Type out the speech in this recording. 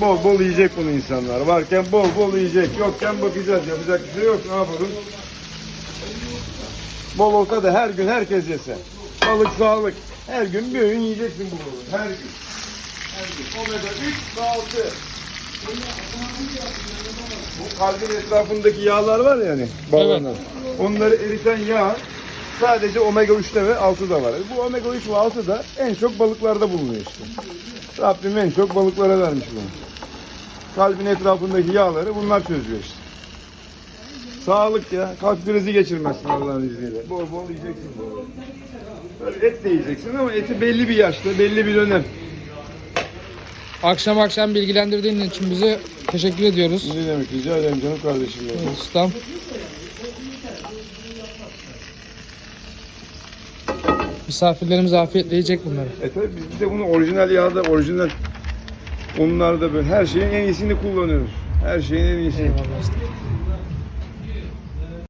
Bol bol yiyecek bunu insanlar. Varken bol bol yiyecek. Yokken bakacağız. Yapacak bir şey yok. Ne yapalım? Bol olsa da her gün herkes yese. Balık sağlık. Her gün bir öğün yiyeceksin bu balığı. Her gün. Her gün. Omega 3 ve 6. Bu kalbin etrafındaki yağlar var ya hani balığın. Onları eriten yağ sadece omega 3'te ve 6'da var. Bu omega 3 ve 6 da en çok balıklarda bulunuyor işte. Rabbim en çok balıklara vermiş bunu. Kalbin etrafındaki yağları bunlar çözüyor işte. Sağlık ya. Kalp krizi geçirmezsin Allah'ın izniyle. Bol bol yiyeceksin. Böyle et de yiyeceksin ama eti belli bir yaşta, belli bir dönem. Akşam akşam bilgilendirdiğin için bize teşekkür ediyoruz. Ne demek rica ederim canım kardeşim. ya. Ustam. Misafirlerimiz afiyetle yiyecek bunları. E tabi biz de bunu orijinal yağda, orijinal unlarda böyle her şeyin en iyisini kullanıyoruz. Her şeyin en iyisini. Eyvallah.